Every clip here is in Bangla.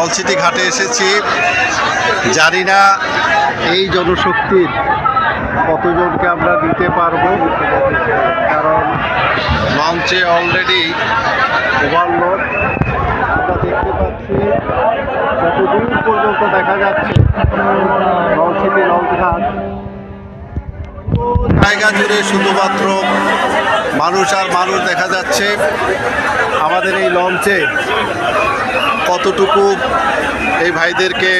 নলছিটি ঘাটে এসেছি। জানি না এই জনশক্তির কতজনকে আমরা দিতে পারব, কারণ লঞ্চে অলরেডি ওভারলোড আমরা দেখতে পাচ্ছি যতদূর পর্যন্ত দেখা যাচ্ছে নলছিটি লঞ্চ ঘাট। জায়গা জুড়ে শুধুমাত্র মানুষ আর মানুষ দেখা যাচ্ছে। আমাদের এই লঞ্চে কতটুকু এই ভাইদেরকে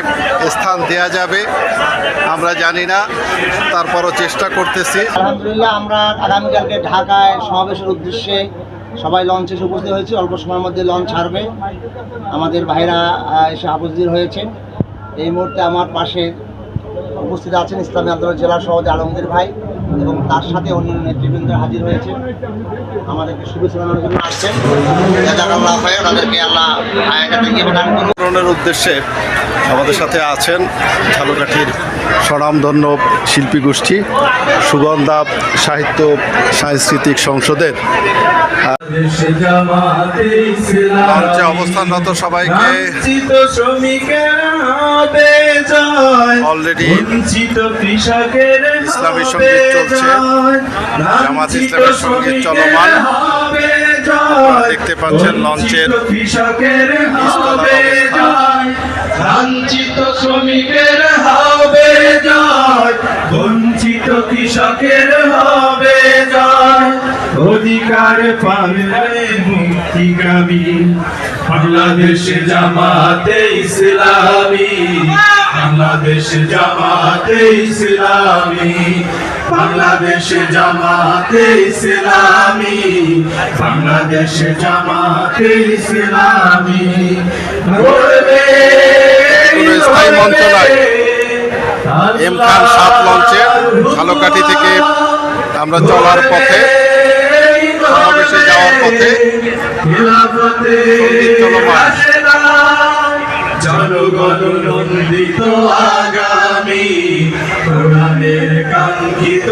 স্থান দেয়া যাবে, আমরা জানি না। তারপরও চেষ্টা করতেছি। আলহামদুলিল্লাহ, আমরা আগামীকালকে ঢাকায় সমাবেশের উদ্দেশ্যে সবাই লঞ্চে এসে উপস্থিত হয়েছি। অল্প সময়ের মধ্যে লঞ্চ ছাড়বে। আমাদের ভাইরা এসে উপস্থিত হয়েছেন। এই মুহূর্তে আমার পাশে উপস্থিত আছেন ইসলামী আন্দোলন জেলা সভাপতি আলমগীর ভাই। এবং তার সাথে অন্যান্য নেতৃবৃন্দ হাজির হয়েছে। আমাদেরকে শুভেচ্ছা জানানোর জন্য আসছেন। জাজাকাল্লাহ হয় তাদেরকে আল্লাহ থেকে। উদ্দেশ্যে আমাদের সাথে আছেন ঝালকাঠির স্বনামধন্য শিল্পী গোষ্ঠী সুগন্ধা সাহিত্য সাংস্কৃতিক সংসদের মঞ্চে অবস্থানরত সবাইকে কৃষকের ইসলামী সংগীত চলছে। জামাত ইসলামের সংগীত চলমান। দেখতে পাচ্ছেন লঞ্চের লাঞ্ছিত শ্রমিকের হবে জয়, বঞ্চিত কৃষকের হবে জয়। অধিকার পাবে মুক্তিকামী বাংলাদেশ জামাতে ইসলামী। বাংলাদেশ জামাতে ইসলামী বাংলাদেশ জামাতে ইসলামী বাংলাদেশ জামাতে ইসলামী গড়বে কোনো স্থায়ী মঞ্চ নয়। এম খান সাত লঞ্চে ঝালকাঠি থেকে আমরা চলার পথে সমাবেশে যাওয়ার পথে। জনগণ নন্দিত আগামী কোরআনের কাঙ্ক্ষিত